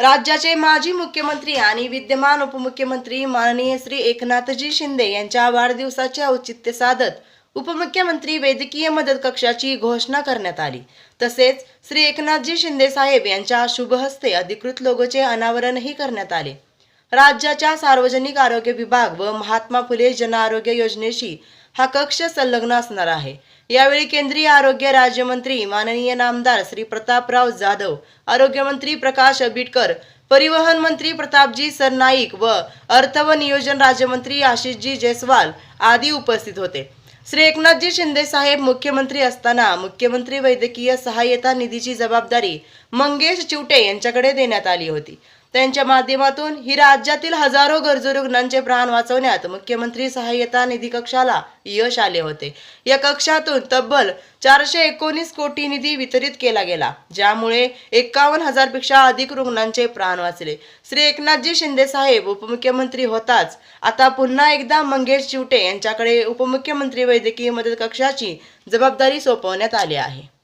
राज्याचे माजी मुख्यमंत्री आणि विद्यमान उपमुख्यमंत्री माननीय श्री एकनाथजी शिंदे यांच्या वाढदिवसाचे औचित्य साधत उपमुख्यमंत्री वैद्यकीय मदत कक्षाची घोषणा करण्यात आली. तसेच श्री एकनाथजी शिंदे साहेब यांच्या शुभहस्ते अधिकृत लोगोचे अनावरणही करण्यात आले. राज्याच्या सार्वजनिक आरोग्य विभाग व महात्मा फुले जन आरोग्य योजनेशी हा कक्ष संलग्न असणार आहे. यावेळी केंद्रीय आरोग्य राज्यमंत्री माननीय नामदार श्री प्रतापराव जाधव आरोग्यमंत्री प्रकाश आंबेडकर परिवहन मंत्री प्रतापजी सरनाईक व अर्थ व नियोजन राज्यमंत्री आशिषजी जयस्वाल आदी उपस्थित होते. श्री एकनाथजी शिंदे साहेब मुख्यमंत्री असताना मुख्यमंत्री वैद्यकीय सहाय्यता निधीची जबाबदारी मंगेश चिवटे यांच्याकडे देण्यात आली होती. त्यांच्या माध्यमातून ही राज्यातील हजारो गरजू रुग्णांचे प्राण वाचवण्यात मुख्यमंत्री सहाय्यता निधी कक्षाला यश आले होते. या कक्षातून तब्बल चारशे एकोणीस कोटी निधी वितरित केला गेला ज्यामुळे एकावन्न हजारपेक्षा अधिक रुग्णांचे प्राण वाचले. श्री एकनाथजी शिंदे साहेब उपमुख्यमंत्री होताच. आता पुन्हा एकदा मंगेश चिवटे यांच्याकडे उपमुख्यमंत्री वैद्यकीय मदत कक्षाची जबाबदारी सोपवण्यात आली आहे.